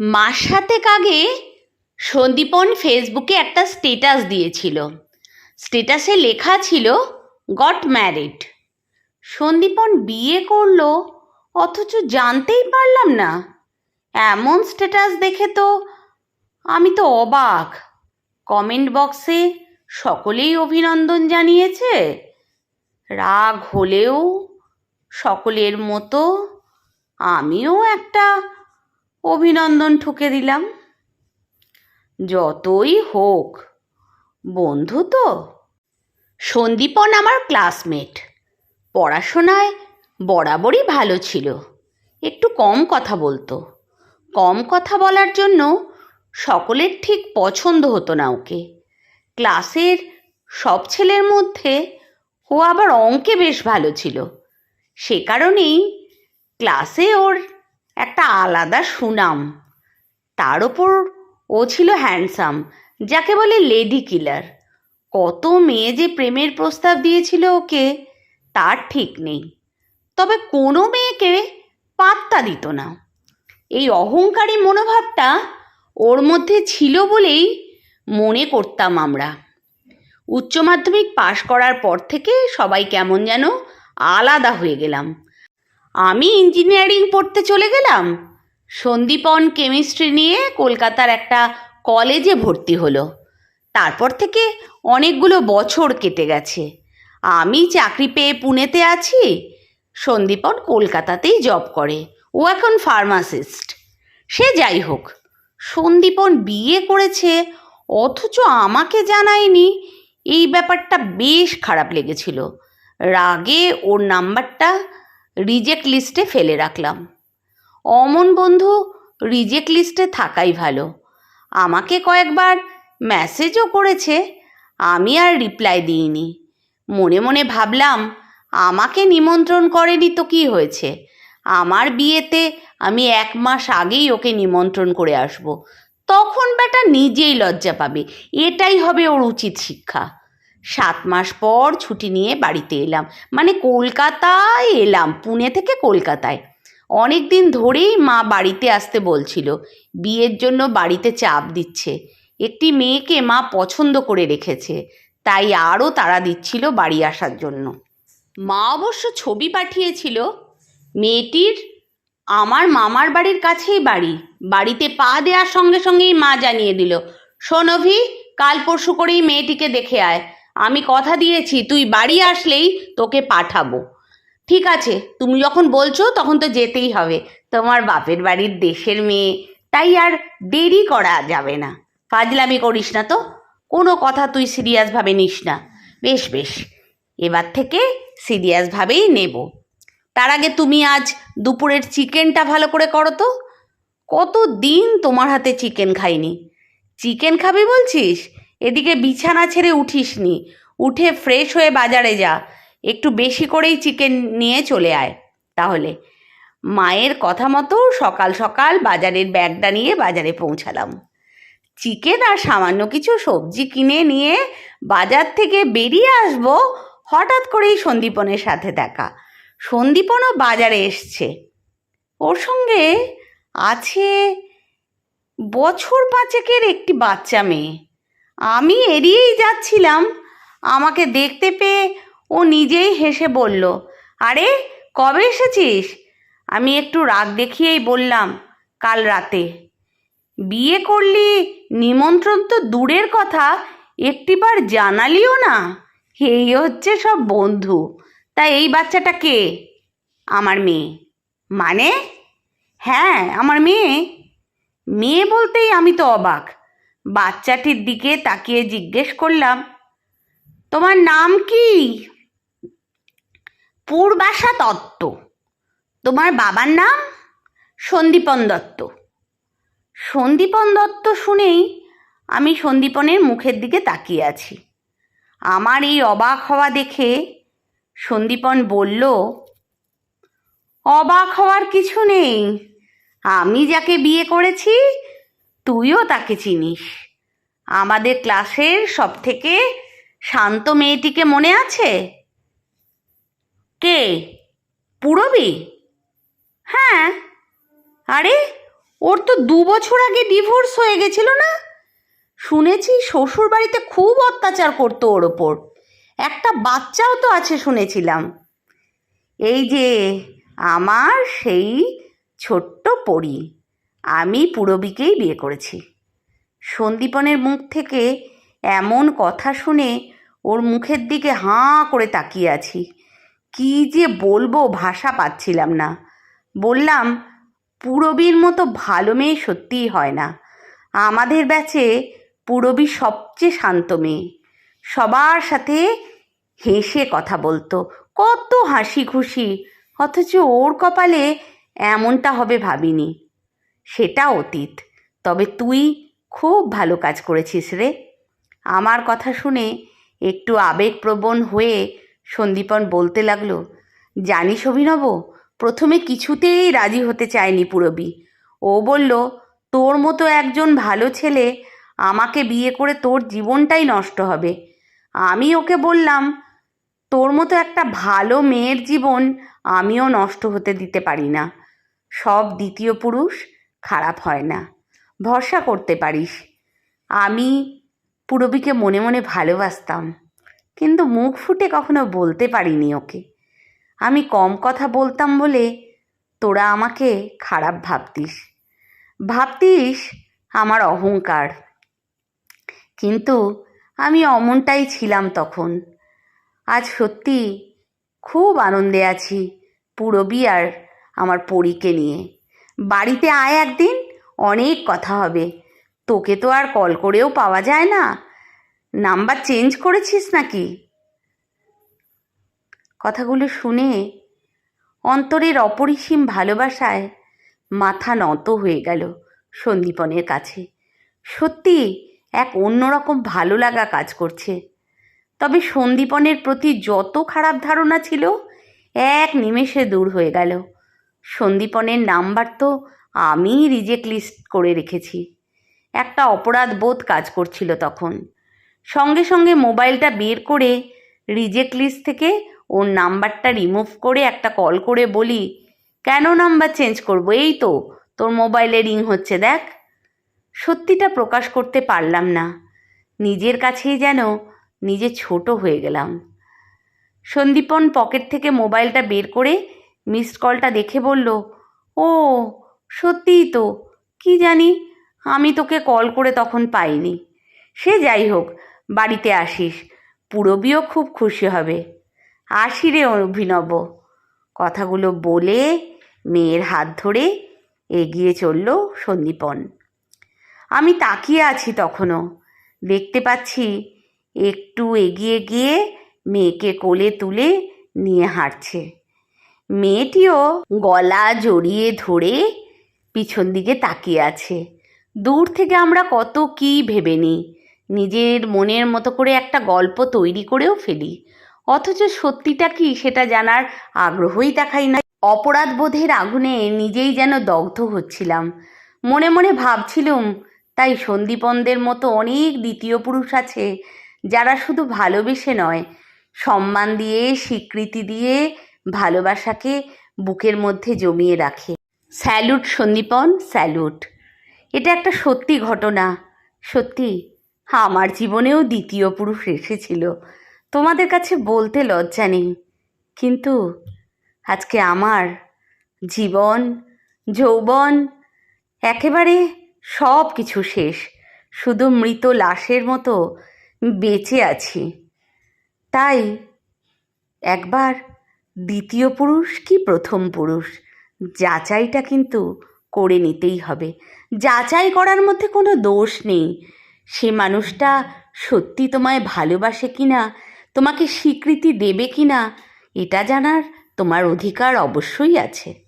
মাস সাতেক আগে সন্দীপন ফেসবুকে একটা স্টেটাস দিয়েছিল। স্টেটাসে লেখা ছিল, গট ম্যারিড। সন্দীপন বিয়ে করল, অথচ জানতেই পারলাম না। এমন স্ট্যাটাস দেখে তো আমি তো অবাক। কমেন্ট বক্সে সকলেই অভিনন্দন জানিয়েছে। রাগ হলেও সকলের মতো আমিও একটা অভিনন্দন ঠুকে দিলাম। যতই হোক, বন্ধু তো। সন্দীপন আমার ক্লাসমেট। পড়াশোনায় বরাবরই ভালো ছিল। একটু কম কথা বলতো। কম কথা বলার জন্য সকলের ঠিক পছন্দ হতো না ওকে। ক্লাসের সব ছেলের মধ্যে ও আবার অঙ্কে বেশ ভালো ছিল। সে কারণেই ক্লাসে ওর একটা আলাদা সুনাম। তার ওপর ও ছিল হ্যান্ডসাম যাকে বলে লেডি কিলার কত মেয়ে যে প্রেমের প্রস্তাব দিয়েছিল ওকে, তার ঠিক নেই। তবে কোনো মেয়েকে পাত্তা দিত না। এই অহংকারী মনোভাবটা ওর মধ্যে ছিল বলেই মনে করতাম আমরা। উচ্চ মাধ্যমিক পাশ করার পর থেকে সবাই কেমন যেন আলাদা হয়ে গেলাম। আমি ইঞ্জিনিয়ারিং পড়তে চলে গেলাম। সন্দীপন কেমিস্ট্রি নিয়ে কলকাতার একটা কলেজে ভর্তি হলো। তারপর থেকে অনেকগুলো বছর কেটে গেছে। আমি চাকরি পেয়ে পুনেতে আছি। সন্দীপন কলকাতাতেই জব করে। ও এখন ফার্মাসিস্ট সে যাই হোক, সন্দীপন বিয়ে করেছে, অথচ আমাকে জানায়নি। এই ব্যাপারটা বেশ খারাপ লেগেছিল। রাগে ওর নাম্বারটা রিজেক্ট লিস্টে ফেলে রাখলাম। অমন বন্ধু রিজেক্ট লিস্টে থাকাই ভালো। আমাকে কয়েকবার মেসেজও করেছে, আমি আর রিপ্লাই দিইনি। মনে মনে ভাবলাম, আমাকে নিমন্ত্রণ করেনি তো কি হয়েছে? আমার বিয়েতে আমি এক মাস আগেই ওকে নিমন্ত্রণ করে আসব। তখন বেটা নিজেই লজ্জা পাবে, এটাই হবে ওর উচিত শিক্ষা। সাত মাস পর ছুটি নিয়ে বাড়িতে এলাম। মানে কলকাতায় এলাম, পুনে থেকে কলকাতায়। অনেক দিন ধরেই মা বাড়িতে আসতে বলছিল, বিয়ের জন্য বাড়িতে চাপ দিচ্ছে। একটি মেয়েকে মা পছন্দ করে রেখেছে, তাই আরও তাড়া দিচ্ছিল বাড়ি আসার জন্য। মা অবশ্য ছবি পাঠিয়েছিল, মেয়েটির আমার মামার বাড়ির কাছেই বাড়ি, বাড়িতে পা দেওয়ার সঙ্গে সঙ্গেই মা জানিয়ে দিল শোনভি কাল পরশু করেই মেয়েটিকে দেখে আয় আমি কথা দিয়েছি, তুই বাড়ি আসলেই তোকে পাঠাবো। ঠিক আছে, তুমি যখন বলছো তখন তো যেতেই হবে। তোমার বাপের বাড়ির দেশের মেয়ে, তাই আর দেরি করা যাবে না। ফাজলামি করিস না তো, কোনো কথা তুই সিরিয়াসভাবে নিস না। বেশ বেশ, এবার থেকে সিরিয়াসভাবেই নেব। তার আগে তুমি আজ দুপুরের চিকেনটা ভালো করে করো তো। কত দিন তোমার হাতে চিকেন খাইনি? চিকেন খাবি বলছিস? এদিকে বিছানা ছেড়ে উঠিসনি। উঠে ফ্রেশ হয়ে বাজারে যা। একটু বেশি করেই চিকেন নিয়ে চলে আয়। তাহলে মায়ের কথা মতো সকাল সকাল বাজারের ব্যাগটা নিয়ে বাজারে পৌঁছালাম। চিকেন আর সামান্য কিছু সবজি কিনে নিয়ে বাজার থেকে বেরিয়ে আসব হঠাৎ করেই সন্দীপনের সাথে দেখা। সন্দীপনও বাজারে এসছে। ওর সঙ্গে আছে বছর পাঁচেকের একটি বাচ্চা মেয়ে। আমি এড়িয়েই যাচ্ছিলাম। আমাকে দেখতে পেয়ে ও নিজেই হেসে বলল, আরে, কবে এসেছিস? আমি একটু রাগ দেখিয়েই বললাম, কাল রাতে। বিয়ে করলি নিমন্ত্রণ তো দূরের কথা, একটিবার জানালিও না। এই হচ্ছে সব বন্ধু। তা এই বাচ্চাটা কে? আমার মেয়ে। মানে? হ্যাঁ আমার মেয়ে। মেয়ে বলতেই আমি তো অবাক। বাচ্চাটির দিকে তাকিয়ে জিজ্ঞেস করলাম, তোমার নাম কি? পূর্বাশা দত্ত। তোমার বাবার নাম? সন্দীপন দত্ত। সন্দীপন দত্ত শুনেই আমি সন্দীপনের মুখের দিকে তাকিয়ে আছি। আমার এই অবাক হওয়া দেখে সন্দীপন বলল, অবাক হওয়ার কিছু নেই। আমি যাকে বিয়ে করেছি তুইও তাকে চিনিস। আমাদের ক্লাসের সব থেকে শান্ত মেয়েটিকে মনে আছে? কে? পুরবী? হ্যাঁ। আরে, ওর তো দু বছর আগে ডিভোর্স হয়ে গেছিল না? শুনেছি শ্বশুর বাড়িতে খুব অত্যাচার করতো ওর ওপর। একটা বাচ্চাও তো আছে শুনেছিলাম। এই যে, আমার সেই ছোট্ট পরি। আমি পুরবিকেই বিয়ে করেছি। সন্দীপনের মুখ থেকে এমন কথা শুনে ওর মুখের দিকে হাঁ করে তাকিয়ে আছি। কি যে বলব ভাষা পাচ্ছিলাম না। বললাম, পুরবীর মতো ভালো মেয়ে সত্যিই হয় না। আমাদের ব্যাচে পুরবী সবচেয়ে শান্ত মেয়ে। সবার সাথে হেসে কথা বলতো। কত হাসি খুশি অথচ ওর কপালে এমনটা হবে ভাবিনি। সেটা অতীত। তবে তুই খুব ভালো কাজ করেছিস রে। আমার কথা শুনে একটু আবেগপ্রবণ হয়ে সন্দীপন বলতে লাগল, জানিস অভিনব, প্রথমে কিছুতেই রাজি হতে চায়নি পুরবি। ও বলল, তোর মতো একজন ভালো ছেলে আমাকে বিয়ে করে তোর জীবনটাই নষ্ট হবে। আমি ওকে বললাম, তোর মতো একটা ভালো মেয়ের জীবন আমিও নষ্ট হতে দিতে পারি না। সব দ্বিতীয় পুরুষ খারাপ হয় না। ভরসা করতে পারিস। আমি পুরবীকে মনে মনে ভালোবাসতাম, কিন্তু মুখ ফুটে কখনো বলতে পারিনি ওকে। আমি কম কথা বলতাম বলে তোরা আমাকে খারাপ ভাবতিস। ভাবতিস আমার অহংকার। কিন্তু আমি অমনটাই ছিলাম তখন। আজ সত্যি খুব আনন্দে আছি পুরবী আর আমার পরীকে নিয়ে। বাড়িতে আয় একদিন, অনেক কথা হবে। তোকে তো আর কল করেও পাওয়া যায় না। নাম্বার চেঞ্জ করেছিস নাকি? কথাগুলো শুনে অন্তরের অপরিসীম ভালোবাসায় মাথা নত হয়ে গেল সন্দীপনের কাছে। সত্যি এক অন্যরকম ভালো লাগা কাজ করছে। তবে সন্দীপনের প্রতি যত খারাপ ধারণা ছিল, এক নিমেষে দূর হয়ে গেল। সন্দীপনের নাম্বার তো আমি রিজেক্ট লিস্ট করে রেখেছি। একটা অপরাধ বোধ কাজ করছিল তখন। সঙ্গে সঙ্গে মোবাইলটা বের করে রিজেক্ট লিস্ট থেকে ওর নাম্বারটা রিমুভ করে একটা কল করে বলি, কেন নাম্বার চেঞ্জ করব? এই তো, তোর মোবাইলে রিং হচ্ছে, দেখ। সত্যিটা প্রকাশ করতে পারলাম না। নিজের কাছেই যেন নিজে ছোট হয়ে গেলাম। সন্দীপন পকেট থেকে মোবাইলটা বের করে মিসড কলটা দেখে বলল, ও, সত্যিই তো, কি জানি, আমি তোকে কল করে তখন পাইনি। সে যাই হোক, বাড়িতে আসিস, পুরবিও খুব খুশি হবে। আসি রে অভিনব। কথাগুলো বলে মেয়ের হাত ধরে এগিয়ে চলল সন্দীপন। আমি তাকিয়ে আছি তখনও। দেখতে পাচ্ছি, একটু এগিয়ে গিয়ে মেয়েকে কোলে তুলে নিয়ে হাঁটছে। মেয়েটিও গলা জড়িয়ে ধরে পিছন দিকে তাকিয়ে আছে। দূর থেকে আমরা কত কী ভেবে নিই। নিজের মনের মতো করে একটা গল্প তৈরি করেও ফেলি। অথচ সত্যিটা কি সেটা জানার আগ্রহই দেখাই না। অপরাধ বোধের আগুনে নিজেই যেন দগ্ধ হচ্ছিলাম। মনে মনে ভাবছিলুম, তাই সন্দীপনদের মতো অনেক দ্বিতীয় পুরুষ আছে যারা শুধু ভালোবেসে নয়, সম্মান দিয়ে, স্বীকৃতি দিয়ে ভালোবাসাকে বুকের মধ্যে জমিয়ে রাখে। Salute, Sandipan, salute. এটা একটা সত্যি ঘটনা। সত্যি, আমার জীবনেও দ্বিতীয় পুরুষ এসেছিল। তোমাদের কাছে বলতে লজ্জা নেই। কিন্তু আজকে আমার জীবন, যৌবন, একেবারে সব কিছু শেষ। শুধু মৃত লাশের মতো বেঁচে আছি। তাই একবার দ্বিতীয় পুরুষ কি প্রথম পুরুষ? যাচাইটা কিন্তু করে নিতেই হবে। যাচাই করার মধ্যে কোনো দোষ নেই। সে মানুষটা সত্যি তোমায় ভালোবাসে কি না তোমাকে স্বীকৃতি দেবে কি না এটা জানার তোমার অধিকার অবশ্যই আছে।